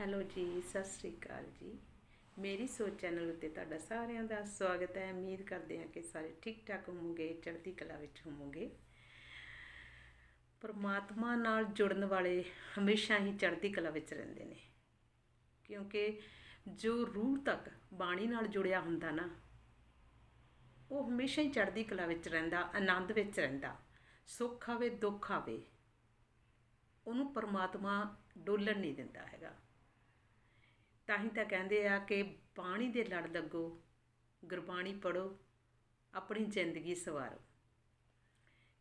Hello ਜੀ, ਸਤਿ ਸ੍ਰੀ ਅਕਾਲ ਜੀ। ਮੇਰੀ ਸੋਚ ਚੈਨਲ ਉੱਤੇ ਤੁਹਾਡਾ ਸਾਰਿਆਂ ਦਾ ਸਵਾਗਤ ਹੈ। ਉਮੀਦ ਕਰਦੇ ਹਾਂ ਕਿ ਸਾਰੇ ਠੀਕ ਠਾਕ ਹੋਵੋਗੇ, ਚੜ੍ਹਦੀ ਕਲਾ ਵਿੱਚ ਹੋਵੋਗੇ। ਪਰਮਾਤਮਾ ਨਾਲ ਜੁੜਨ ਵਾਲੇ ਹਮੇਸ਼ਾ ਹੀ ਚੜ੍ਹਦੀ ਕਲਾ ਵਿੱਚ ਰਹਿੰਦੇ ਨੇ। ਕਿਉਂਕਿ ਜੋ ਰੂਹ ਤੱਕ ਬਾਣੀ ਨਾਲ ਜੁੜਿਆ ਹੁੰਦਾ ਨਾ, ਉਹ ਹਮੇਸ਼ਾ ਹੀ ਚੜ੍ਹਦੀ ਕਲਾ ਵਿੱਚ ਰਹਿੰਦਾ, ਆਨੰਦ ਵਿੱਚ ਰਹਿੰਦਾ, ਸੁੱਖ ਆਵੇ, ਦੁੱਖ ਆਵੇ, ਉਹਨੂੰ ਪਰਮਾਤਮਾ ਡੋਲਣ ਨਹੀਂ ਦਿੰਦਾ ਹੈਗਾ। ਤਾਂ ਹੀ ਤਾਂ ਕਹਿੰਦੇ ਆ ਕਿ ਬਾਣੀ ਦੇ ਲੜ ਲੱਗੋ, ਗੁਰਬਾਣੀ ਪੜੋ ਆਪਣੀ ਜ਼ਿੰਦਗੀ ਸਵਾਰੋ।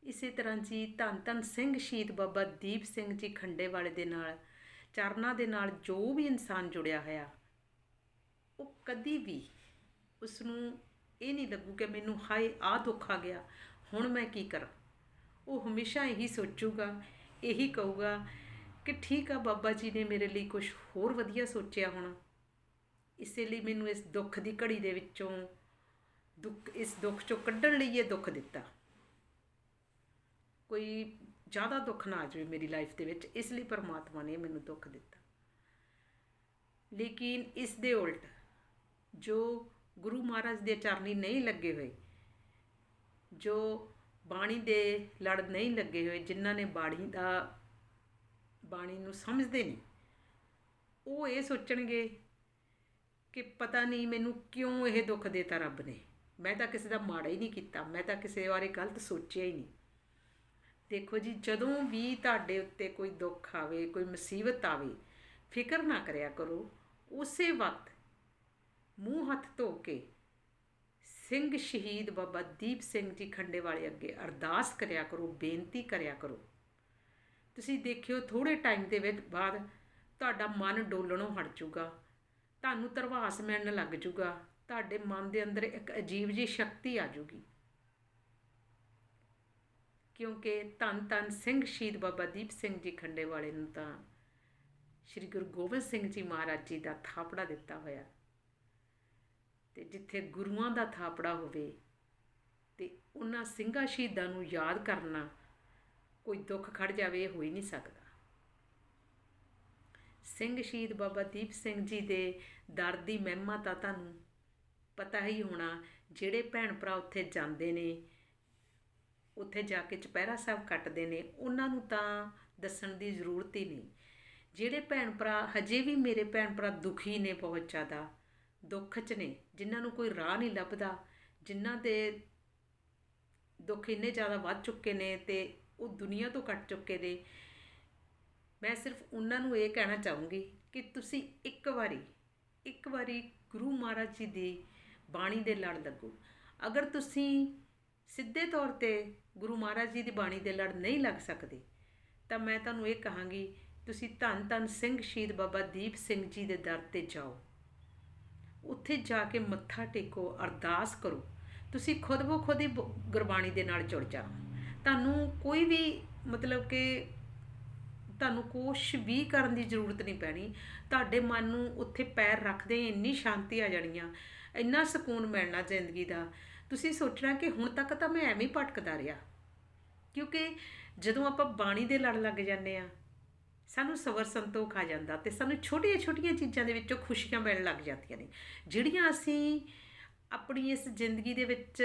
ਇਸੇ ਤਰ੍ਹਾਂ ਜੀ ਧੰਨ ਧੰਨ ਸਿੰਘ ਸ਼ਹੀਦ ਬਾਬਾ ਦੀਪ ਸਿੰਘ ਜੀ ਖੰਡੇ ਵਾਲੇ ਦੇ ਨਾਲ, ਚਰਨਾਂ ਦੇ ਨਾਲ ਜੋ ਵੀ ਇਨਸਾਨ ਜੁੜਿਆ ਹੋਇਆ, ਉਹ ਕਦੀ ਵੀ ਉਸ ਨੂੰ ਇਹ ਨਹੀਂ ਲੱਗੂ ਕਿ ਮੈਨੂੰ ਹਾਏ ਆ ਦੁੱਖ ਆ ਗਿਆ, ਹੁਣ ਮੈਂ ਕੀ ਕਰਾਂ? ਉਹ ਹਮੇਸ਼ਾ ਇਹੀ ਸੋਚੂਗਾ, ਇਹੀ ਕਹੂਗਾ ਕਿ ਠੀਕ ਆ ਬਾਬਾ ਜੀ ਨੇ ਮੇਰੇ ਲਈ ਕੁਝ ਹੋਰ ਵਧੀਆ ਸੋਚਿਆ ਹੋਣਾ। ਇਸੇ ਲਈ ਮੈਨੂੰ ਇਸ ਦੁੱਖ ਦੀ ਘੜੀ ਦੇ ਵਿੱਚੋਂ ਦੁੱਖ, ਇਸ ਦੁੱਖ ਚੋਂ ਕੱਢਣ ਲਈ ਇਹ ਦੁੱਖ ਦਿੱਤਾ। ਕੋਈ ਜ਼ਿਆਦਾ ਦੁੱਖ ਨਾ ਆ ਜਾਵੇ ਮੇਰੀ ਲਾਈਫ ਦੇ ਵਿੱਚ, ਇਸ ਲਈ ਪਰਮਾਤਮਾ ਨੇ ਮੈਨੂੰ ਦੁੱਖ ਦਿੱਤਾ। ਲੇਕਿਨ ਇਸ ਦੇ ਉਲਟ ਜੋ ਗੁਰੂ ਮਹਾਰਾਜ ਦੇ ਚਰਨੀ ਨਹੀਂ ਲੱਗੇ ਹੋਏ, ਜੋ ਬਾਣੀ ਦੇ ਲੜ ਨਹੀਂ ਲੱਗੇ ਹੋਏ, ਜਿਨ੍ਹਾਂ ਨੇ ਬਾਣੀ ਦਾ ਬਾਣੀ ਨੂੰ ਸਮਝਦੇ ਨੇ। ਉਹ ਇਹ ਸੋਚਣਗੇ ਕਿ ਪਤਾ ਨਹੀਂ ਮੈਨੂੰ ਕਿਉਂ ਇਹ ਦੁੱਖ ਦੇਤਾ ਰੱਬ ਨੇ। ਮੈਂ ਤਾਂ ਕਿਸੇ ਦਾ ਮਾੜਾ ਹੀ ਨਹੀਂ ਕੀਤਾ, ਮੈਂ ਤਾਂ ਕਿਸੇ ਬਾਰੇ ਗਲਤ ਸੋਚਿਆ ਹੀ ਨਹੀਂ। ਦੇਖੋ ਜੀ, ਜਦੋਂ ਵੀ ਤੁਹਾਡੇ ਉੱਤੇ ਕੋਈ ਦੁੱਖ ਆਵੇ, ਕੋਈ ਮੁਸੀਬਤ ਆਵੇ, ਫਿਕਰ ਨਾ ਕਰਿਆ ਕਰੋ। ਉਸੇ ਵਕਤ ਮੂੰਹ ਹੱਥ ਧੋ ਕੇ ਸਿੰਘ ਸ਼ਹੀਦ ਬਾਬਾ ਦੀਪ ਸਿੰਘ ਜੀ ਖੰਡੇ ਵਾਲੇ ਅੱਗੇ ਅਰਦਾਸ ਕਰਿਆ ਕਰੋ, ਬੇਨਤੀ ਕਰਿਆ ਕਰੋ। ਤੁਸੀਂ ਦੇਖਿਓ ਥੋੜੇ ਟਾਈਮ ਦੇ ਵਿੱਚ ਬਾਅਦ ਤੁਹਾਡਾ ਮਨ ਡੋਲਣੋਂ ਹਟ ਜਾਊਗਾ। ਤੁਹਾਨੂੰ ਧਰਵਾਸ ਮਿਲਣ ਲੱਗ ਜਾਊਗਾ। ਤੁਹਾਡੇ ਮਨ ਦੇ ਅੰਦਰ ਇੱਕ ਅਜੀਬ ਜਿਹੀ ਸ਼ਕਤੀ ਆ ਜਾਊਗੀ। ਕਿਉਂਕਿ ਧੰਨ ਧੰਨ ਸਿੰਘ ਸ਼ਹੀਦ ਬਾਬਾ ਦੀਪ ਸਿੰਘ ਜੀ ਖੰਡੇ ਵਾਲੇ ਨੂੰ ਤਾਂ ਸ੍ਰੀ ਗੁਰੂ ਗੋਬਿੰਦ ਸਿੰਘ ਜੀ ਮਹਾਰਾਜ ਜੀ ਦਾ ਥਾਪੜਾ ਦਿੱਤਾ ਹੋਇਆ। ਤੇ ਜਿੱਥੇ ਗੁਰੂਆਂ ਦਾ ਥਾਪੜਾ ਹੋਵੇ ਤੇ ਉਹਨਾਂ ਸਿੰਘਾਂ ਸ਼ਹੀਦਾਂ ਨੂੰ ਯਾਦ ਕਰਨਾ ਕੋਈ ਦੁੱਖ ਖੜ ਜਾਵੇ, ਇਹ ਹੋ ਹੀ ਨਹੀਂ ਸਕਦਾ। ਸਿੰਘ ਸ਼ਹੀਦ ਬਾਬਾ ਦੀਪ ਸਿੰਘ ਜੀ ਦੇ ਦਰ ਦੀ ਮਹਿਮਾ ਤਾਂ ਤੁਹਾਨੂੰ ਪਤਾ ਹੀ ਹੋਣਾ, ਜਿਹੜੇ ਭੈਣ ਭਰਾ ਉੱਥੇ ਜਾਂਦੇ ਨੇ, ਉੱਥੇ ਜਾ ਕੇ ਚਪਹਿਰਾ ਸਾਹਿਬ ਕੱਟਦੇ ਨੇ, ਉਹਨਾਂ ਨੂੰ ਤਾਂ ਦੱਸਣ ਦੀ ਜ਼ਰੂਰਤ ਹੀ ਨਹੀਂ। ਜਿਹੜੇ ਭੈਣ ਭਰਾ ਹਜੇ ਵੀ ਮੇਰੇ ਭੈਣ ਭਰਾ ਦੁਖੀ ਨੇ ਬਹੁਤ ਜ਼ਿਆਦਾ, ਦੁੱਖ 'ਚ ਨੇ, ਜਿਨ੍ਹਾਂ ਨੂੰ ਕੋਈ ਰਾਹ ਨਹੀਂ ਲੱਭਦਾ, ਜਿਨ੍ਹਾਂ ਦੇ ਦੁੱਖ ਇੰਨੇ ਜ਼ਿਆਦਾ ਵੱਧ ਚੁੱਕੇ ਨੇ ਤੇ ਉਹ ਦੁਨੀਆ ਤੋਂ ਕੱਟ ਚੁੱਕੇ ਨੇ ਮੈਂ ਸਿਰਫ ਉਹਨਾਂ ਨੂੰ ਇਹ ਕਹਿਣਾ ਚਾਹੂੰਗੀ ਕਿ ਤੁਸੀਂ ਇੱਕ ਵਾਰੀ ਇੱਕ ਵਾਰੀ ਗੁਰੂ ਮਹਾਰਾਜ ਜੀ ਦੀ ਬਾਣੀ ਦੇ ਲੜ ਲੱਗੋ। ਅਗਰ ਤੁਸੀਂ ਸਿੱਧੇ ਤੌਰ ਤੇ ਗੁਰੂ ਮਹਾਰਾਜ ਜੀ ਦੀ ਬਾਣੀ ਦੇ ਲੜ ਨਹੀਂ ਲੱਗ ਸਕਦੇ, ਤਾਂ ਮੈਂ ਤੁਹਾਨੂੰ ਇਹ ਕਹਾਂਗੀ, ਤੁਸੀਂ ਧੰਨ ਧੰਨ ਸਿੰਘ ਸ਼ਹੀਦ ਬਾਬਾ ਦੀਪ ਸਿੰਘ ਜੀ ਦੇ ਦਰ ਤੇ ਜਾਓ। ਉੱਥੇ ਜਾ ਕੇ ਮੱਥਾ ਟੇਕੋ, ਅਰਦਾਸ ਕਰੋ। ਤੁਸੀਂ ਖੁਦ ਬੋ ਖੁਦ ਹੀ ਗੁਰਬਾਣੀ ਦੇ ਨਾਲ ਜੁੜ ਜਾਓ। ਤੁਹਾਨੂੰ ਕੋਈ ਵੀ ਮਤਲਬ ਕਿ ਤੁਹਾਨੂੰ ਕੁਛ ਵੀ ਕਰਨ ਦੀ ਜ਼ਰੂਰਤ ਨਹੀਂ ਪੈਣੀ। ਤੁਹਾਡੇ ਮਨ ਨੂੰ ਉੱਥੇ ਪੈਰ ਰੱਖਦੇ ਹੀ ਇੰਨੀ ਸ਼ਾਂਤੀ ਆ ਜਾਣੀ ਆ। ਇੰਨਾ ਸਕੂਨ ਮਿਲਣਾ ਜ਼ਿੰਦਗੀ ਦਾ। ਤੁਸੀਂ ਸੋਚਣਾ ਕਿ ਹੁਣ ਤੱਕ ਤਾਂ ਮੈਂ ਐਵੇਂ ਹੀ ਭਟਕਦਾ ਰਿਹਾ। ਕਿਉਂਕਿ ਜਦੋਂ ਆਪਾਂ ਬਾਣੀ ਦੇ ਲੜ ਲੱਗ ਜਾਂਦੇ ਆ, ਸਾਨੂੰ ਸਬਰ ਸੰਤੋਖ ਆ ਜਾਂਦਾ ਤੇ ਸਾਨੂੰ ਛੋਟੀਆਂ-ਛੋਟੀਆਂ ਚੀਜ਼ਾਂ ਦੇ ਵਿੱਚੋਂ ਖੁਸ਼ੀਆਂ ਮਿਲਣ ਲੱਗ ਜਾਂਦੀਆਂ ਨੇ। ਜਿਹੜੀਆਂ ਅਸੀਂ ਆਪਣੀ ਇਸ ਜ਼ਿੰਦਗੀ ਦੇ ਵਿੱਚ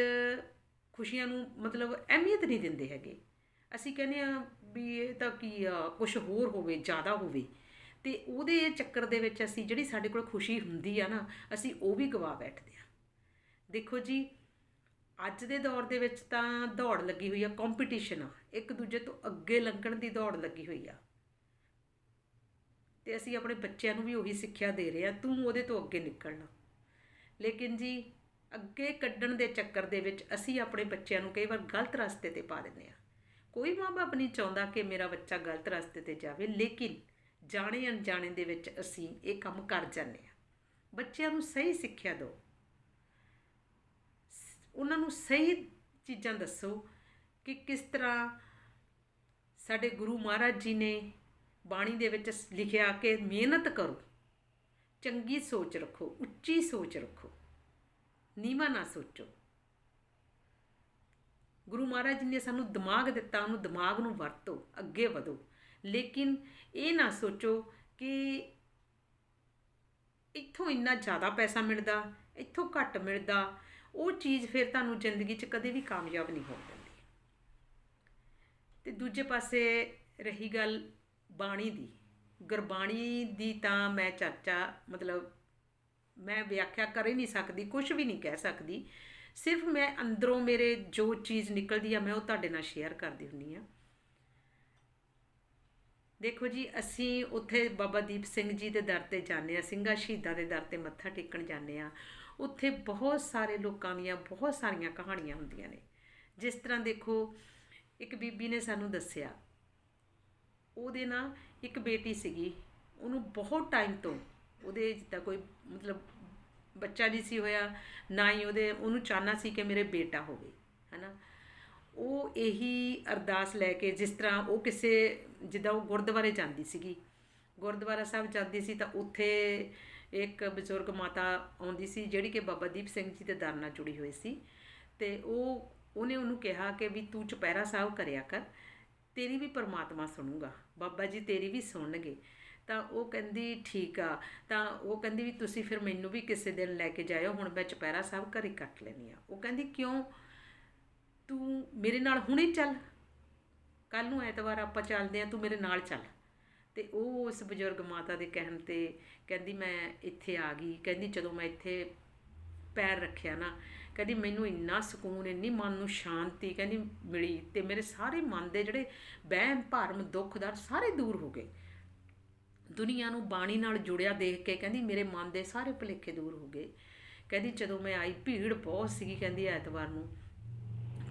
ਖੁਸ਼ੀਆਂ ਨੂੰ ਮਤਲਬ ਅਹਿਮੀਅਤ ਨਹੀਂ ਦਿੰਦੇ ਹੈਗੇ। ਅਸੀਂ ਕਹਿੰਦੇ ਆ ਵੀ ਇਹ ਤਾਂ ਕੀ ਆ ਕੁਝ ਹੋਰ ਹੋਵੇ, ਜ਼ਿਆਦਾ ਹੋਵੇ। ਤੇ ਉਹਦੇ ਚੱਕਰ ਦੇ ਵਿੱਚ ਅਸੀਂ ਜਿਹੜੀ ਸਾਡੇ ਕੋਲ ਖੁਸ਼ੀ ਹੁੰਦੀ ਆ ਨਾ, ਅਸੀਂ ਉਹ ਵੀ ਗਵਾ ਬੈਠਦੇ ਆ ਦੇਖੋ ਜੀ, ਅੱਜ ਦੇ ਦੌਰ ਦੇ ਵਿੱਚ ਤਾਂ ਦੌੜ ਲੱਗੀ ਹੋਈ ਆ ਕੰਪੀਟੀਸ਼ਨ ਆ। ਇੱਕ ਦੂਜੇ ਤੋਂ ਅੱਗੇ ਲੰਘਣ ਦੀ ਦੌੜ ਲੱਗੀ ਹੋਈ ਆ। ਤੇ ਅਸੀਂ ਆਪਣੇ ਬੱਚਿਆਂ ਨੂੰ ਵੀ ਉਹੀ ਸਿੱਖਿਆ ਦੇ ਰਹੇ ਆ ਤੂੰ ਉਹਦੇ ਤੋਂ ਅੱਗੇ ਨਿਕਲਣਾ। ਲੇਕਿਨ ਜੀ ਅੱਗੇ ਕੱਢਣ ਦੇ ਚੱਕਰ ਦੇ ਵਿੱਚ ਅਸੀਂ ਆਪਣੇ ਬੱਚਿਆਂ ਨੂੰ ਕਈ ਵਾਰ ਗਲਤ ਰਸਤੇ ਤੇ ਪਾ ਦਿੰਦੇ ਆ ਕੋਈ ਮਾਂ-ਬਾਪ ਨਹੀਂ ਚਾਹੁੰਦਾ ਕਿ ਮੇਰਾ ਬੱਚਾ ਗਲਤ ਰਸਤੇ ਤੇ ਜਾਵੇ, ਲੇਕਿਨ ਜਾਣੇ ਅਣਜਾਣੇ ਦੇ ਵਿੱਚ ਅਸੀਂ ਇਹ ਕੰਮ ਕਰ ਜਾਂਦੇ ਆ ਬੱਚਿਆਂ ਨੂੰ ਸਹੀ ਸਿੱਖਿਆ ਦਿਓ। ਉਹਨਾਂ ਨੂੰ ਸਹੀ ਚੀਜ਼ਾਂ ਦੱਸੋ ਕਿ ਕਿਸ ਤਰ੍ਹਾਂ ਸਾਡੇ ਗੁਰੂ ਮਹਾਰਾਜ ਜੀ ਨੇ ਬਾਣੀ ਦੇ ਵਿੱਚ ਲਿਖਿਆ ਕਿ ਮਿਹਨਤ ਕਰੋ, ਚੰਗੀ ਸੋਚ ਰੱਖੋ, ਉੱਚੀ ਸੋਚ ਰੱਖੋ। ਨੀਵਾਂ ਨਾ ਸੋਚੋ। ਗੁਰੂ ਮਹਾਰਾਜ ਜੀ ਨੇ ਸਾਨੂੰ ਦਿਮਾਗ ਦਿੱਤਾ, ਉਹਨੂੰ ਦਿਮਾਗ ਨੂੰ ਵਰਤੋ, ਅੱਗੇ ਵਧੋ। ਲੇਕਿਨ ਇਹ ਨਾ ਸੋਚੋ ਕਿ ਇੱਥੋਂ ਇੰਨਾ ਜ਼ਿਆਦਾ ਪੈਸਾ ਮਿਲਦਾ, ਇੱਥੋਂ ਘੱਟ ਮਿਲਦਾ, ਉਹ ਚੀਜ਼ ਫਿਰ ਤੁਹਾਨੂੰ ਜ਼ਿੰਦਗੀ 'ਚ ਕਦੇ ਵੀ ਕਾਮਯਾਬ ਨਹੀਂ ਹੋ ਦਿੰਦੀ। ਤੇ ਦੂਜੇ ਪਾਸੇ ਰਹੀ ਗੱਲ ਬਾਣੀ ਦੀ। ਗੁਰਬਾਣੀ ਦੀ ਤਾਂ ਮੈਂ ਚਰਚਾ ਮਤਲਬ ਮੈਂ ਵਿਆਖਿਆ ਕਰ ਹੀ ਨਹੀਂ ਸਕਦੀ ਕੁਝ ਵੀ ਨਹੀਂ ਕਹਿ ਸਕਦੀ। ਸਿਰਫ ਮੈਂ ਅੰਦਰੋਂ ਮੇਰੇ ਜੋ ਚੀਜ਼ ਨਿਕਲਦੀ ਆ, ਮੈਂ ਉਹ ਤੁਹਾਡੇ ਨਾਲ ਸ਼ੇਅਰ ਕਰਦੀ ਹੁੰਨੀ ਆ। ਦੇਖੋ ਜੀ, ਅਸੀਂ ਉੱਥੇ ਬਾਬਾ ਦੀਪ ਸਿੰਘ ਜੀ ਦੇ ਦਰ ਤੇ ਜਾਂਦੇ ਆ, ਸਿੰਘਾਂ ਸ਼ਹੀਦਾਂ ਦੇ ਦਰ ਤੇ ਮੱਥਾ ਟੇਕਣ ਜਾਂਦੇ ਆ। ਉੱਥੇ ਬਹੁਤ ਸਾਰੇ ਲੋਕਾਂ ਦੀਆਂ ਬਹੁਤ ਸਾਰੀਆਂ ਕਹਾਣੀਆਂ ਹੁੰਦੀਆਂ ਨੇ। ਜਿਸ ਤਰ੍ਹਾਂ ਦੇਖੋ, ਇੱਕ ਬੀਬੀ ਨੇ ਸਾਨੂੰ ਦੱਸਿਆ, ਉਹਦੇ ਨਾਲ ਇੱਕ ਬੇਟੀ ਸੀਗੀ, ਉਹਨੂੰ ਬਹੁਤ ਟਾਈਮ ਤੋਂ ਉਹਦੇ ਜਿੱਦਾਂ ਕੋਈ ਮਤਲਬ ਬੱਚਾ ਨਹੀਂ ਸੀ ਹੋਇਆ, ਨਾ ਹੀ ਉਹਦੇ, ਉਹਨੂੰ ਚਾਹਨਾ ਸੀ ਕਿ ਮੇਰੇ ਬੇਟਾ ਹੋਵੇ, ਹਨਾ। ਉਹ ਇਹੀ ਅਰਦਾਸ ਲੈ ਕੇ ਜਿਸ ਤਰ੍ਹਾਂ ਉਹ ਕਿਸੇ, ਜਿੱਦਾਂ ਉਹ ਗੁਰਦੁਆਰੇ ਜਾਂਦੀ ਸੀਗੀ, ਗੁਰਦੁਆਰਾ ਸਾਹਿਬ ਜਾਂਦੀ ਸੀ ਤਾਂ ਉੱਥੇ ਇੱਕ ਬਜ਼ੁਰਗ ਮਾਤਾ ਆਉਂਦੀ ਸੀ ਜਿਹੜੀ ਕਿ ਬਾਬਾ ਦੀਪ ਸਿੰਘ ਜੀ ਦੇ ਦਰ ਨਾਲ ਜੁੜੀ ਹੋਈ ਸੀ ਤੇ ਉਹ, ਉਹਨੇ ਉਹਨੂੰ ਕਿਹਾ ਕਿ ਵੀ ਤੂੰ ਚੁਪਹਿਰਾ ਸਾਹਿਬ ਕਰਿਆ ਕਰ, ਤੇਰੀ ਵੀ ਪਰਮਾਤਮਾ ਸੁਣੂਗਾ, ਬਾਬਾ ਜੀ ਤੇਰੀ ਵੀ ਸੁਣਨਗੇ। ਤਾਂ ਉਹ ਕਹਿੰਦੀ, ਠੀਕ ਆ। ਤਾਂ ਉਹ ਕਹਿੰਦੀ ਵੀ ਤੁਸੀਂ ਫਿਰ ਮੈਨੂੰ ਵੀ ਕਿਸੇ ਦਿਨ ਲੈ ਕੇ ਜਾਇਓ, ਹੁਣ ਮੈਂ ਚੁਪਹਿਰਾ ਸਾਹਿਬ ਘਰੇ ਕੱਟ ਲੈਣੀ ਆ ਉਹ ਕਹਿੰਦੀ, ਕਿਉਂ? ਤੂੰ ਮੇਰੇ ਨਾਲ ਹੁਣੇ ਚੱਲ। ਕੱਲ ਨੂੰ ਐਤਵਾਰ ਆਪਾਂ ਚੱਲਦੇ ਆ ਤੂੰ ਮੇਰੇ ਨਾਲ ਚੱਲ। ਤੇ ਉਹ ਉਸ ਬਜ਼ੁਰਗ ਮਾਤਾ ਦੇ ਕਹਿਣ ਤੇ ਕਹਿੰਦੀ, ਮੈਂ ਇੱਥੇ ਆ ਗਈ। ਕਹਿੰਦੀ, ਜਦੋਂ ਮੈਂ ਇੱਥੇ ਪੈਰ ਰੱਖਿਆ ਨਾ, ਕਹਿੰਦੀ ਮੈਨੂੰ ਇੰਨਾ ਸਕੂਨ, ਇੰਨੀ ਮਨ ਨੂੰ ਸ਼ਾਂਤੀ, ਕਹਿੰਦੀ ਮਿਲੀ ਤੇ ਮੇਰੇ ਸਾਰੇ ਮਨ ਦੇ ਜਿਹੜੇ ਵਹਿਮ, ਭਰਮ, ਦੁੱਖ, ਦਰਦ ਸਾਰੇ ਦੂਰ ਹੋ ਗਏ। ਦੁਨੀਆ ਨੂੰ ਬਾਣੀ ਨਾਲ ਜੁੜਿਆ ਦੇਖ ਕੇ ਕਹਿੰਦੀ, ਮੇਰੇ ਮਨ ਦੇ ਸਾਰੇ ਭੁਲੇਖੇ ਦੂਰ ਹੋ ਗਏ। ਕਹਿੰਦੀ, ਜਦੋਂ ਮੈਂ ਆਈ, ਭੀੜ ਬਹੁਤ ਸੀਗੀ ਕਹਿੰਦੀ ਐਤਵਾਰ ਨੂੰ।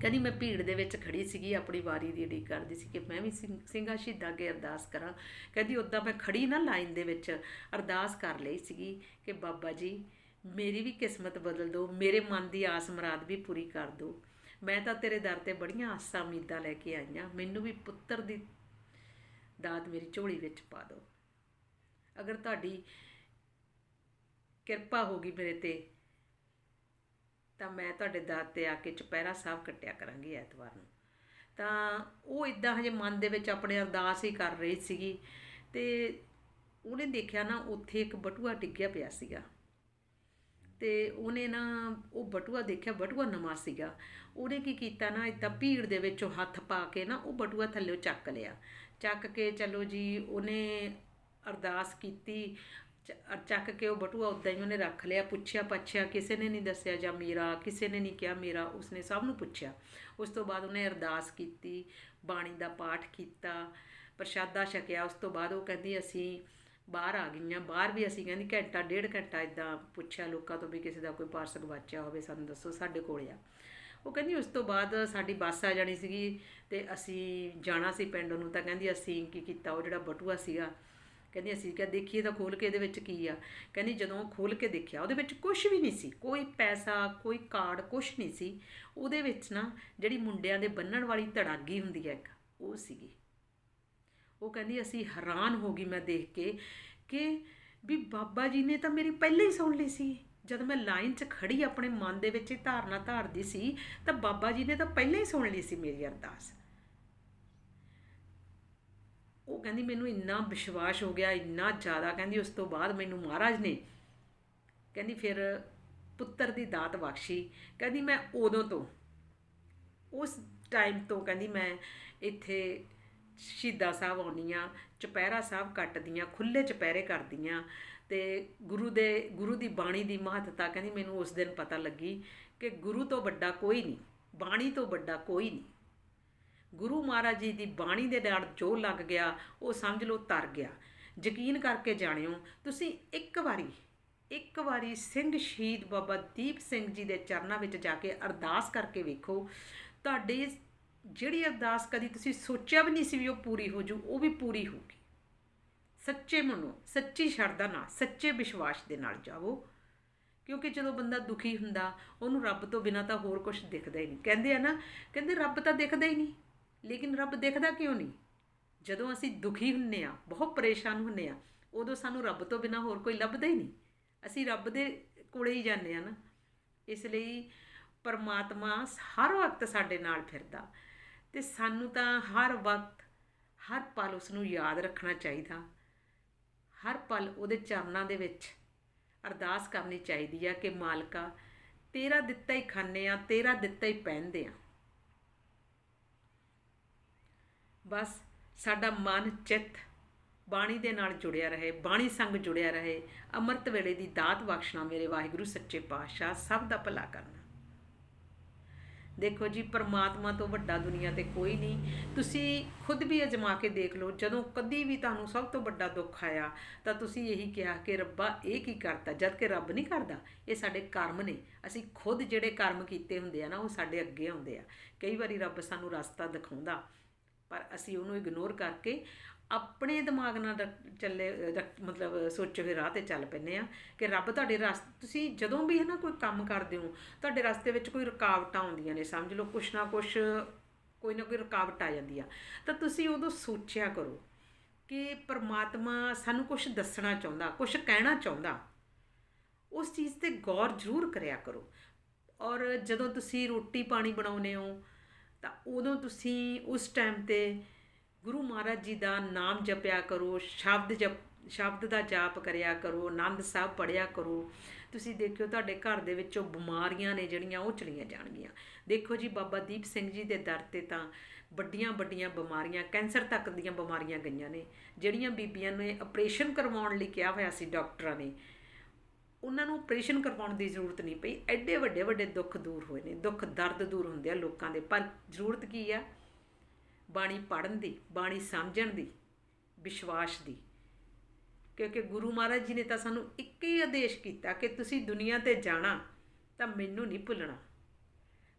ਕਹਿੰਦੀ, ਮੈਂ ਭੀੜ ਦੇ ਵਿੱਚ ਖੜੀ ਸੀਗੀ, ਆਪਣੀ ਵਾਰੀ ਦੀ ਉਡੀਕ ਕਰਦੀ ਸੀ ਕਿ ਮੈਂ ਵੀ ਸਿੰਘ- ਸਿੰਘਾਂ ਸ਼ਹੀਦਾਂ ਅੱਗੇ ਅਰਦਾਸ ਕਰਾਂ। ਕਹਿੰਦੀ ਉਦਾਂ ਮੈਂ ਖੜੀ ਨਾ ਲਾਈਨ ਦੇ ਵਿੱਚ ਅਰਦਾਸ ਕਰ ਲਈ ਸੀਗੀ ਕਿ ਬਾਬਾ ਜੀ, ਮੇਰੀ ਵੀ ਕਿਸਮਤ ਬਦਲ ਦਿਓ, ਮੇਰੇ ਮਨ ਦੀ ਆਸ ਮਰਾਦ ਵੀ ਪੂਰੀ ਕਰ ਦਿਓ। ਮੈਂ ਤਾਂ ਤੇਰੇ ਦਰ ਤੇ ਬੜੀਆਂ ਆਸਾਂ ਉਮੀਦਾਂ ਲੈ ਕੇ ਆਈਆਂ। ਮੈਨੂੰ ਵੀ ਪੁੱਤਰ ਦੀ ਦਾਤ ਮੇਰੀ ਝੋਲੀ ਵਿੱਚ ਪਾ ਦਿਓ। ਅਗਰ ਤੁਹਾਡੀ ਕਿਰਪਾ ਹੋਗੀ ਮੇਰੇ ਤੇ, ਤਾਂ ਮੈਂ ਤੁਹਾਡੇ ਦਰ ਤੇ ਆ ਕੇ ਚੁਪਹਿਰਾ ਸਾਹਿਬ ਕੱਟਿਆ ਕਰਾਂਗੀ ਐਤਵਾਰ ਨੂੰ। ਤਾਂ ਉਹ ਇਦਾਂ ਹਜੇ ਮਨ ਦੇ ਵਿੱਚ ਆਪਣੇ ਅਰਦਾਸ ਹੀ ਕਰ ਰਹੀ ਸੀਗੀ ਤੇ ਉਹਨੇ ਦੇਖਿਆ ਨਾ ਉੱਥੇ ਇੱਕ ਬਟੂਆ ਡਿੱਗਿਆ ਪਿਆ ਸੀਗਾ। ਤੇ ਉਹਨੇ ਨਾ ਉਹ ਬਟੂਆ ਦੇਖਿਆ, ਬਟੂਆ ਨਵਾਂ ਸੀਗਾ। ਉਹਨੇ ਕੀ ਕੀਤਾ ਨਾ ਇਦਾਂ ਭੀੜ ਦੇ ਵਿੱਚੋਂ ਹੱਥ ਪਾ ਕੇ ਨਾ ਉਹ ਬਟੂਆ ਥੱਲੇੋਂ ਚੱਕ ਲਿਆ। ਚੱਕ ਕੇ ਚਲੋ ਜੀ, ਉਹਨੇ ਅਰਦਾਸ ਕੀਤੀ ਚੱਕ ਕੇ ਉਹ ਬਟੂਆ ਉਦਾਂ ਹੀ ਉਹਨੇ ਰੱਖ ਲਿਆ, ਪੁੱਛਿਆ, ਪੱਛਿਆ, ਕਿਸੇ ਨੇ ਨਹੀਂ ਦੱਸਿਆ ਜਾਂ ਮੇਰਾ, ਕਿਸੇ ਨੇ ਨਹੀਂ ਕਿਹਾ ਮੇਰਾ, ਉਸਨੇ ਸਭ ਨੂੰ ਪੁੱਛਿਆ। ਉਸ ਤੋਂ ਬਾਅਦ ਉਹਨੇ ਅਰਦਾਸ ਕੀਤੀ, ਬਾਣੀ ਦਾ ਪਾਠ ਕੀਤਾ, ਪ੍ਰਸ਼ਾਦਾ ਛਕਿਆ, ਉਸ ਤੋਂ ਬਾਅਦ ਉਹ ਕਹਿੰਦੀ, ਅਸੀਂ ਬਾਹਰ ਆ ਗਈਆਂ, ਬਾਹਰ ਵੀ ਅਸੀਂ ਕਹਿੰਦੀ ਘੰਟਾ, ਡੇਢ ਘੰਟਾ ਇਦਾਂ ਪੁੱਛਿਆ ਲੋਕਾਂ ਤੋਂ ਵੀ ਕਿਸੇ ਦਾ ਕੋਈ ਪਾਰਸ ਗਵਾਚਿਆ ਹੋਵੇ, ਸਾਨੂੰ ਦੱਸੋ ਸਾਡੇ ਕੋਲ ਆ। ਉਹ ਕਹਿੰਦੀ, ਉਸ ਤੋਂ ਬਾਅਦ ਸਾਡੀ ਬੱਸ ਆ ਜਾਣੀ ਸੀਗੀ ਤੇ ਅਸੀਂ ਜਾਣਾ ਸੀ ਪਿੰਡ ਨੂੰ, ਤਾਂ ਕਹਿੰਦੀ, ਅਸੀਂ ਕੀ ਕੀਤਾ, ਉਹ ਜਿਹੜਾ ਬਟੂਆ ਸੀਗਾ ਕਹਿੰਦੀ ਅਸੀਂ ਕਿਹਾ ਦੇਖੀਏ ਤਾਂ ਖੋਲ ਕੇ ਇਹਦੇ ਵਿੱਚ ਕੀ ਆ। ਕਹਿੰਦੀ ਜਦੋਂ ਖੋਲ ਕੇ ਦੇਖਿਆ, ਉਹਦੇ ਵਿੱਚ ਕੁਝ ਵੀ ਨਹੀਂ ਸੀ, ਕੋਈ ਪੈਸਾ, ਕੋਈ ਕਾਰਡ ਕੁਝ ਨਹੀਂ ਸੀ। ਉਹਦੇ ਵਿੱਚ ਨਾ ਜਿਹੜੀ ਮੁੰਡਿਆਂ ਦੇ ਬੰਨਣ ਵਾਲੀ ਧੜਾਗੀ ਹੁੰਦੀ ਹੈ ਇੱਕ, ਉਹ ਸੀਗੀ। ਉਹ ਕਹਿੰਦੀ ਅਸੀਂ ਹੈਰਾਨ ਹੋ ਗਈ ਮੈਂ ਦੇਖ ਕੇ ਕਿ ਵੀ ਬਾਬਾ ਜੀ ਨੇ ਤਾਂ ਮੇਰੀ ਪਹਿਲਾਂ ਹੀ ਸੁਣ ਲਈ ਸੀ। ਜਦ ਮੈਂ ਲਾਈਨ 'ਚ ਖੜੀ ਆਪਣੇ ਮਨ ਦੇ ਵਿੱਚ ਇਹ ਧਾਰਨਾ ਧਾਰਦੀ ਸੀ, ਤਾਂ ਬਾਬਾ ਜੀ ਨੇ ਤਾਂ ਪਹਿਲਾਂ ਹੀ ਸੁਣ ਲਈ ਸੀ ਮੇਰੀ ਅਰਦਾਸ। ਉਹ ਕਹਿੰਦੀ ਮੈਨੂੰ ਇੰਨਾ ਵਿਸ਼ਵਾਸ ਹੋ ਗਿਆ, ਇੰਨਾ ਜ਼ਿਆਦਾ, ਕਹਿੰਦੀ ਉਸ ਤੋਂ ਬਾਅਦ ਮੈਨੂੰ ਮਹਾਰਾਜ ਨੇ ਕਹਿੰਦੀ ਫਿਰ ਪੁੱਤਰ ਦੀ ਦਾਤ ਬਖਸ਼ੀ। ਕਹਿੰਦੀ ਮੈਂ ਉਦੋਂ ਤੋਂ, ਉਸ ਟਾਈਮ ਤੋਂ ਕਹਿੰਦੀ ਮੈਂ ਇੱਥੇ ਸ਼ਹੀਦਾਂ ਸਾਹਿਬ ਆਉਂਦੀਆਂ ਚੁਪਹਿਰਾ ਸਾਹਿਬ ਕੱਟਦੀਆਂ ਖੁੱਲੇ ਚੁਪਹਿਰੇ ਕਰਦੀਆਂ ਤੇ ਗੁਰੂ ਦੇ, ਗੁਰੂ ਦੀ ਬਾਣੀ ਦੀ ਮਹੱਤਤਾ ਕਹਿੰਦੀ ਮੈਨੂੰ ਉਸ ਦਿਨ ਪਤਾ ਲੱਗੀ ਕਿ ਗੁਰੂ ਤੋਂ ਵੱਡਾ ਕੋਈ ਨਹੀਂ, ਬਾਣੀ ਤੋਂ ਵੱਡਾ ਕੋਈ ਨਹੀਂ। ਗੁਰੂ ਮਹਾਰਾਜ ਜੀ ਦੀ ਬਾਣੀ ਦੇ ਨਾਲ ਜੋ ਲੱਗ ਗਿਆ, ਉਹ ਸਮਝ ਲਓ, ਤਰ ਗਿਆ। ਯਕੀਨ ਕਰਕੇ ਜਾਣਿਓ, ਤੁਸੀਂ ਇੱਕ ਵਾਰੀ ਇੱਕ ਵਾਰੀ ਸਿੰਘ ਸ਼ਹੀਦ ਬਾਬਾ ਦੀਪ ਸਿੰਘ ਜੀ ਦੇ ਚਰਨਾਂ ਵਿੱਚ ਜਾ ਕੇ ਅਰਦਾਸ ਕਰਕੇ ਵੇਖੋ। ਤੁਹਾਡੀ ਜਿਹੜੀ ਅਰਦਾਸ ਕਦੀ ਤੁਸੀਂ ਸੋਚਿਆ ਵੀ ਨਹੀਂ ਸੀ ਵੀ ਉਹ ਪੂਰੀ ਹੋ ਜੂ, ਉਹ ਵੀ ਪੂਰੀ ਹੋਊਗੀ। ਸੱਚੇ ਮਨੋਂ, ਸੱਚੀ ਸ਼ਰਧਾ ਨਾਲ, ਸੱਚੇ ਵਿਸ਼ਵਾਸ ਦੇ ਨਾਲ ਜਾਵੋ। ਕਿਉਂਕਿ ਜਦੋਂ ਬੰਦਾ ਦੁਖੀ ਹੁੰਦਾ, ਉਹਨੂੰ ਰੱਬ ਤੋਂ ਬਿਨਾ ਤਾਂ ਹੋਰ ਕੁਝ ਦਿਖਦਾ ਹੀ ਨਹੀਂ। ਕਹਿੰਦੇ ਆ ਨਾ, ਕਹਿੰਦੇ ਰੱਬ ਤਾਂ ਦਿਖਦਾ ਹੀ ਨਹੀਂ। ਲੇਕਿਨ ਰੱਬ ਦੇਖਦਾ ਕਿਉਂ ਨਹੀਂ? ਜਦੋਂ ਅਸੀਂ ਦੁਖੀ ਹੁੰਨੇ ਆ, ਬਹੁਤ ਪਰੇਸ਼ਾਨ ਹੁੰਨੇ ਆ, ਉਦੋਂ ਸਾਨੂੰ ਰੱਬ ਤੋਂ ਬਿਨਾ ਹੋਰ ਕੋਈ ਲੱਭਦਾ ਹੀ ਨਹੀਂ। ਅਸੀਂ ਰੱਬ ਦੇ ਕੋਲੇ ਹੀ ਜਾਂਦੇ ਆ ਨਾ। ਇਸ ਲਈ ਪਰਮਾਤਮਾ ਹਰ ਵਕਤ ਸਾਡੇ ਨਾਲ ਫਿਰਦਾ। ਤੇ ਸਾਨੂੰ ਤਾਂ ਹਰ ਵਕਤ ਹਰ ਪਲ ਉਸ ਨੂੰ ਯਾਦ ਰੱਖਣਾ ਚਾਹੀਦਾ। ਹਰ ਪਲ ਉਹਦੇ ਚਰਨਾਂ ਦੇ ਵਿੱਚ ਅਰਦਾਸ ਕਰਨੀ ਚਾਹੀਦੀ ਆ ਕਿ, ਮਾਲਕਾ, ਤੇਰਾ ਦਿੱਤਾ ਹੀ ਖਾਂਦੇ ਆ, ਤੇਰਾ ਦਿੱਤਾ ਹੀ ਪਹਿਨਦੇ ਆ। ਬਸ ਸਾਡਾ ਮਨ ਚਿੱਤ ਬਾਣੀ ਦੇ ਨਾਲ ਜੁੜਿਆ ਰਹੇ, ਬਾਣੀ ਸੰਗ ਜੁੜਿਆ ਰਹੇ, ਅੰਮ੍ਰਿਤ ਵੇਲੇ ਦੀ ਦਾਤ ਬਖਸ਼ਣਾ ਮੇਰੇ ਵਾਹਿਗੁਰੂ ਸੱਚੇ ਪਾਤਸ਼ਾਹ, ਸਭ ਦਾ ਭਲਾ ਕਰਨਾ। ਦੇਖੋ ਜੀ, ਪਰਮਾਤਮਾ ਤੋਂ ਵੱਡਾ ਦੁਨੀਆ ਤੇ ਕੋਈ ਨਹੀਂ। ਤੁਸੀਂ ਖੁਦ ਵੀ ਅਜਮਾ ਕੇ ਦੇਖ ਲਓ, ਜਦੋਂ ਕਦੀ ਵੀ ਤੁਹਾਨੂੰ ਸਭ ਤੋਂ ਵੱਡਾ ਦੁੱਖ ਆਇਆ, ਤਾਂ ਤੁਸੀਂ ਇਹੀ ਕਿਹਾ ਕਿ ਰੱਬਾ, ਇਹ ਕੀ ਕਰਤਾ? ਜਦ ਕਿ ਰੱਬ ਨਹੀਂ ਕਰਦਾ। ਇਹ ਸਾਡੇ ਕਰਮ ਨੇ। ਅਸੀਂ ਖੁਦ ਜਿਹੜੇ ਕਰਮ ਕੀਤੇ ਹੁੰਦੇ ਆ ਨਾ, ਉਹ ਸਾਡੇ ਅੱਗੇ ਆਉਂਦੇ ਆ। ਕਈ ਵਾਰੀ ਰੱਬ ਸਾਨੂੰ ਰਸਤਾ ਦਿਖਾਉਂਦਾ। ਪਰ ਅਸੀਂ ਉਹਨੂੰ ਇਗਨੋਰ ਕਰਕੇ ਆਪਣੇ ਦਿਮਾਗ ਨਾਲ ਰ- ਚੱਲੇ ਮਤਲਬ ਸੋਚੇ ਹੋਏ ਰਾਹ ਤੇ ਚੱਲ ਪੈਂਦੇ ਆ ਕਿ ਰੱਬ ਤੁਹਾਡੇ ਰਸਤੇ, ਤੁਸੀਂ ਜਦੋਂ ਵੀ ਹੈ ਨਾ ਕੋਈ ਕੰਮ ਕਰਦੇ ਹੋ, ਤੁਹਾਡੇ ਰਸਤੇ ਵਿੱਚ ਕੋਈ ਰੁਕਾਵਟਾਂ ਆਉਂਦੀਆਂ ਨੇ, ਸਮਝ ਲਓ ਕੁਛ ਨਾ ਕੁਛ, ਕੋਈ ਨਾ ਕੋਈ ਰੁਕਾਵਟ ਆ ਜਾਂਦੀ ਆ, ਤਾਂ ਤੁਸੀਂ ਉਦੋਂ ਸੋਚਿਆ ਕਰੋ ਕਿ ਪਰਮਾਤਮਾ ਸਾਨੂੰ ਕੁਝ ਦੱਸਣਾ ਚਾਹੁੰਦਾ ਕੁਝ ਕਹਿਣਾ ਚਾਹੁੰਦਾ, ਉਸ ਚੀਜ਼ ਤੇ ਗੌਰ ਜ਼ਰੂਰ ਕਰਿਆ ਕਰੋ। ਔਰ ਜਦੋਂ ਤੁਸੀਂ ਰੋਟੀ ਪਾਣੀ ਬਣਾਉਨੇ ਹੋ ਤਾਂ ਉਦੋਂ ਤੁਸੀਂ ਉਸ ਟਾਈਮ ਤੇ ਗੁਰੂ ਮਹਾਰਾਜ ਜੀ ਦਾ ਨਾਮ ਜਪਿਆ ਕਰੋ, ਸ਼ਬਦ ਜਪ, ਸ਼ਬਦ ਦਾ ਜਾਪ ਕਰਿਆ ਕਰੋ, ਆਨੰਦ ਸਾਹਿਬ ਪੜਿਆ ਕਰੋ। ਤੁਸੀਂ ਦੇਖਿਓ ਤੁਹਾਡੇ ਘਰ ਦੇ ਵਿੱਚੋਂ ਬਿਮਾਰੀਆਂ ਨੇ ਜਿਹੜੀਆਂ ਉਹ ਚਲੀਆਂ ਜਾਣਗੀਆਂ। ਦੇਖੋ ਜੀ ਬਾਬਾ ਦੀਪ ਸਿੰਘ ਜੀ ਦੇ ਦਰ ਤੇ ਤਾਂ ਵੱਡੀਆਂ ਵੱਡੀਆਂ ਬਿਮਾਰੀਆਂ, ਕੈਂਸਰ ਤੱਕ ਦੀਆਂ ਬਿਮਾਰੀਆਂ ਗਈਆਂ ਨੇ, ਜਿਹੜੀਆਂ ਬੀਬੀਆਂ ਨੇ ਆਪਰੇਸ਼ਨ ਕਰਵਾਉਣ ਲਈ ਕਿਹਾ ਹੋਇਆ ਸੀ ਡਾਕਟਰਾਂ ਨੇ। ਉਹਨਾਂ ਨੂੰ ਆਪਰੇਸ਼ਨ ਕਰਵਾਉਣ ਦੀ ਜ਼ਰੂਰਤ ਨਹੀਂ ਪਈ। ਐਡੇ ਵੱਡੇ ਵੱਡੇ ਦੁੱਖ ਦੂਰ ਹੋਏ ਨੇ। ਦੁੱਖ ਦਰਦ ਦੂਰ ਹੁੰਦੇ ਆ ਲੋਕਾਂ ਦੇ। ਪਰ ਜ਼ਰੂਰਤ ਕੀ ਆ? ਬਾਣੀ ਪੜ੍ਹਨ ਦੀ, ਬਾਣੀ ਸਮਝਣ ਦੀ, ਵਿਸ਼ਵਾਸ ਦੀ। ਕਿਉਂਕਿ ਗੁਰੂ ਮਹਾਰਾਜ ਜੀ ਨੇ ਤਾਂ ਸਾਨੂੰ ਇੱਕ ਹੀ ਆਦੇਸ਼ ਕੀਤਾ ਕਿ ਤੁਸੀਂ ਦੁਨੀਆ ਤੇ ਜਾਣਾ ਤਾਂ ਮੈਨੂੰ ਨਹੀਂ ਭੁੱਲਣਾ।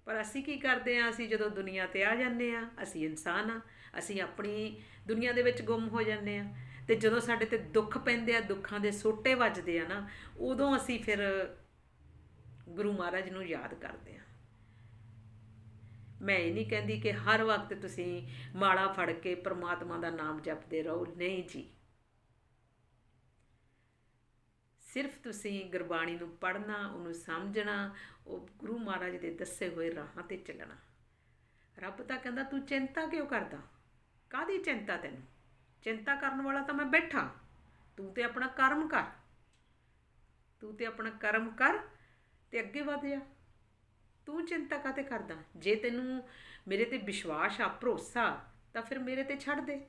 ਪਰ ਅਸੀਂ ਕੀ ਕਰਦੇ ਆ? ਅਸੀਂ ਜਦੋਂ ਦੁਨੀਆ ਤੇ ਆ ਜਾਂਦੇ ਆ, ਅਸੀਂ ਇਨਸਾਨ ਆ, ਅਸੀਂ ਆਪਣੀ ਦੁਨੀਆ ਦੇ ਵਿੱਚ ਗੁੰਮ ਹੋ ਜਾਂਦੇ ਆ। ਤੇ ਜਦੋਂ ਸਾਡੇ ਤੇ ਦੁੱਖ ਪੈਂਦੇ ਆ, ਦੁੱਖਾਂ ਦੇ ਸੋਟੇ ਵੱਜਦੇ ਆ ਨਾ, ਉਦੋਂ ਅਸੀਂ ਫਿਰ ਗੁਰੂ ਮਹਾਰਾਜ ਨੂੰ ਯਾਦ ਕਰਦੇ ਆ। ਮੈਂ ਇਹ ਨਹੀਂ ਕਹਿੰਦੀ ਕਿ ਹਰ ਵਕਤ ਤੁਸੀਂ ਮਾਲਾ ਫੜ ਕੇ ਪ੍ਰਮਾਤਮਾ ਦਾ ਨਾਮ ਜਪਦੇ ਰਹੋ, ਨਹੀਂ ਜੀ। ਸਿਰਫ ਤੁਸੀਂ ਗੁਰਬਾਣੀ ਨੂੰ ਪੜ੍ਹਨਾ, ਉਹਨੂੰ ਸਮਝਣਾ, ਉਹ ਗੁਰੂ ਮਹਾਰਾਜ ਦੇ ਦੱਸੇ ਹੋਏ ਰਾਹਾਂ ਤੇ ਚੱਲਣਾ। ਰੱਬ ਤਾਂ ਕਹਿੰਦਾ, ਤੂੰ ਚਿੰਤਾ ਕਿਉਂ ਕਰਦਾ? ਕਾਦੀ ਚਿੰਤਾ ਤੈਨੂੰ? ਚਿੰਤਾ ਕਰਨ ਵਾਲਾ ਤਾਂ ਮੈਂ ਬੈਠਾ। ਤੂੰ ਤੇ ਆਪਣਾ ਕਰਮ ਕਰ। ਤੂੰ ਤੇ ਆਪਣਾ ਕਰਮ ਕਰ ਤੇ ਅੱਗੇ ਵਧ ਜਾ ਤੂੰ ਚਿੰਤਾ ਕਾਤੇ ਕਰਦਾ? ਜੇ ਤੈਨੂੰ ਮੇਰੇ ਤੇ ਵਿਸ਼ਵਾਸ ਆ, ਭਰੋਸਾ, ਤਾਂ ਫਿਰ ਮੇਰੇ ਤੇ ਛੱਡ ਦੇ।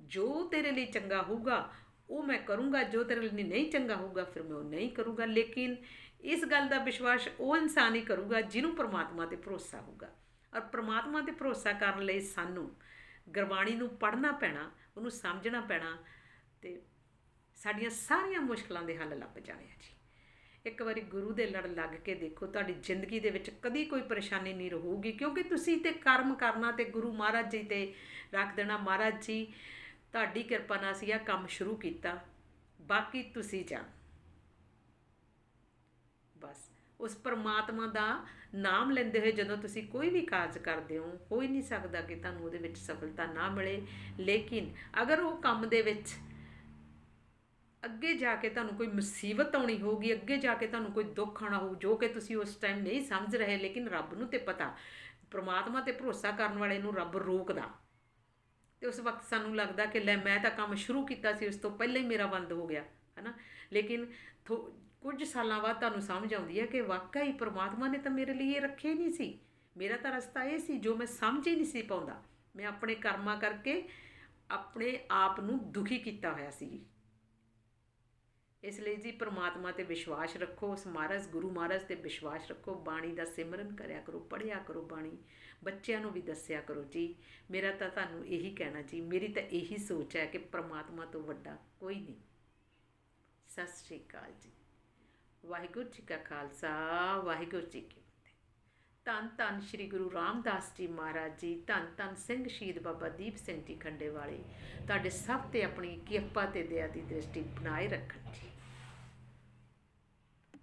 ਜੋ ਤੇਰੇ ਲਈ ਚੰਗਾ ਹੋਊਗਾ, ਉਹ ਮੈਂ ਕਰੂੰਗਾ। ਜੋ ਤੇਰੇ ਲਈ ਨਹੀਂ ਚੰਗਾ ਹੋਊਗਾ, ਫਿਰ ਮੈਂ ਉਹ ਨਹੀਂ ਕਰੂੰਗਾ। ਲੇਕਿਨ ਇਸ ਗੱਲ ਦਾ ਵਿਸ਼ਵਾਸ ਉਹ ਇਨਸਾਨ ਹੀ ਕਰੂਗਾ, ਜਿਹਨੂੰ ਪ੍ਰਮਾਤਮਾ ਤੇ ਭਰੋਸਾ ਹੋਊਗਾ। ਔਰ ਪ੍ਰਮਾਤਮਾ ਤੇ ਭਰੋਸਾ ਕਰਨ ਲਈ ਸਾਨੂੰ ਗੁਰਬਾਣੀ ਨੂੰ ਪੜ੍ਹਨਾ ਪੈਣਾ, ਉਹਨੂੰ ਸਮਝਣਾ ਪੈਣਾ ਤੇ ਸਾਡੀਆਂ ਸਾਰੀਆਂ ਮੁਸ਼ਕਲਾਂ ਦੇ ਹੱਲ ਲੱਭ ਜਾਣੇ ਆ ਜੀ। ਇੱਕ ਵਾਰੀ ਗੁਰੂ ਦੇ ਲੜ ਲੱਗ ਕੇ ਦੇਖੋ, ਤੁਹਾਡੀ ਜ਼ਿੰਦਗੀ ਦੇ ਵਿੱਚ ਕਦੀ ਕੋਈ ਪਰੇਸ਼ਾਨੀ ਨਹੀਂ ਰਹੂਗੀ, ਕਿਉਂਕਿ ਤੁਸੀਂ ਤੇ ਕਰਮ ਕਰਨਾ ਤੇ ਗੁਰੂ ਮਹਾਰਾਜ ਜੀ ਤੇ ਰੱਖ ਦੇਣਾ। ਮਹਾਰਾਜ ਜੀ, ਤੁਹਾਡੀ ਕਿਰਪਾ ਨਾਲ ਅਸੀਂ ਇਹ ਕੰਮ ਸ਼ੁਰੂ ਕੀਤਾ, ਬਾਕੀ ਤੁਸੀਂ ਜਾਣ ਬਸ ਉਸ ਪਰਮਾਤਮਾ ਦਾ ਨਾਮ ਲੈਂਦੇ ਹੋਏ ਜਦੋਂ ਤੁਸੀਂ ਕੋਈ ਵੀ ਕਾਰਜ ਕਰਦੇ ਹੋ ਹੋ ਹੀ ਨਹੀਂ ਸਕਦਾ ਕਿ ਤੁਹਾਨੂੰ ਉਹਦੇ ਵਿੱਚ ਸਫਲਤਾ ਨਾ ਮਿਲੇ। ਲੇਕਿਨ ਅਗਰ ਉਹ ਕੰਮ ਦੇ ਵਿੱਚ ਅੱਗੇ ਜਾ ਕੇ ਤੁਹਾਨੂੰ ਕੋਈ ਮੁਸੀਬਤ ਆਉਣੀ ਹੋਊਗੀ, ਅੱਗੇ ਜਾ ਕੇ ਤੁਹਾਨੂੰ ਕੋਈ ਦੁੱਖ ਆਣਾ ਹੋਊ, ਜੋ ਕਿ ਤੁਸੀਂ ਉਸ ਟਾਈਮ ਨਹੀਂ ਸਮਝ ਰਹੇ, ਲੇਕਿਨ ਰੱਬ ਨੂੰ ਤੇ ਪਤਾ, ਪ੍ਰਮਾਤਮਾ ਤੇ ਭਰੋਸਾ ਕਰਨ ਵਾਲੇ ਨੂੰ ਰੱਬ ਰੋਕਦਾ। ਤੇ ਉਸ ਵਕਤ ਸਾਨੂੰ ਲੱਗਦਾ ਕਿ ਲੈ ਮੈਂ ਤਾਂ ਕੰਮ ਸ਼ੁਰੂ ਕੀਤਾ ਸੀ, ਉਸ ਤੋਂ ਪਹਿਲਾਂ ਹੀ ਮੇਰਾ ਬੰਦ ਹੋ ਗਿਆ, ਹੈਨਾ? ਲੇਕਿਨ ਕੁਝ ਸਾਲਾਂ ਬਾਅਦ ਤੁਹਾਨੂੰ ਸਮਝ ਆਉਂਦੀ ਹੈ ਕਿ ਵਾਕਈ ਪ੍ਰਮਾਤਮਾ ਨੇ ਤਾਂ ਮੇਰੇ ਲਈ ਇਹ ਰੱਖਿਆ ਹੀ ਨਹੀਂ ਸੀ। ਮੇਰਾ ਤਾਂ ਰਸਤਾ ਇਹ ਸੀ, ਜੋ ਮੈਂ ਸਮਝ ਹੀ ਨਹੀਂ ਸੀ ਪਾਉਂਦਾ। ਮੈਂ ਆਪਣੇ ਕਰਮਾਂ ਕਰਕੇ ਆਪਣੇ ਆਪ ਨੂੰ ਦੁਖੀ ਕੀਤਾ ਹੋਇਆ ਸੀ। ਇਸ ਲਈ ਜੀ ਪ੍ਰਮਾਤਮਾ ਤੇ ਵਿਸ਼ਵਾਸ ਰੱਖੋ, ਉਸ ਮਹਾਰਾਜ, ਗੁਰੂ ਮਹਾਰਾਜ ਤੇ ਵਿਸ਼ਵਾਸ ਰੱਖੋ। ਬਾਣੀ ਦਾ ਸਿਮਰਨ ਕਰਿਆ ਕਰੋ, ਪੜ੍ਹਿਆ ਕਰੋ ਬਾਣੀ। ਬੱਚਿਆਂ ਨੂੰ ਵੀ ਦੱਸਿਆ ਕਰੋ ਜੀ। ਮੇਰਾ ਤਾਂ ਤੁਹਾਨੂੰ ਇਹੀ ਕਹਿਣਾ ਜੀ, ਮੇਰੀ ਤਾਂ ਇਹੀ ਸੋਚ ਹੈ ਕਿ ਪ੍ਰਮਾਤਮਾ ਤੋਂ ਵੱਡਾ ਕੋਈ ਨਹੀਂ। ਸਤਿ ਸ਼੍ਰੀ ਅਕਾਲ ਜੀ। ਵਾਹਿਗੁਰੂ ਜੀ ਕਾ ਖਾਲਸਾ, ਵਾਹਿਗੁਰੂ ਜੀ ਕੀ ਫਤਿਹ। ਧੰਨ ਧੰਨ ਸ੍ਰੀ ਗੁਰੂ ਰਾਮਦਾਸ ਜੀ ਮਹਾਰਾਜ ਜੀ, ਧੰਨ ਧੰਨ ਸਿੰਘ ਸ਼ਹੀਦ ਬਾਬਾ ਦੀਪ ਸਿੰਘ ਜੀ ਖੰਡੇ ਵਾਲੇ ਤੁਹਾਡੇ ਸਭ ਤੇ ਆਪਣੀ ਕਿਰਪਾ ਤੇ ਦਇਆ ਦੀ ਦ੍ਰਿਸ਼ਟੀ ਬਣਾਏ ਰੱਖਣ ਜੀ।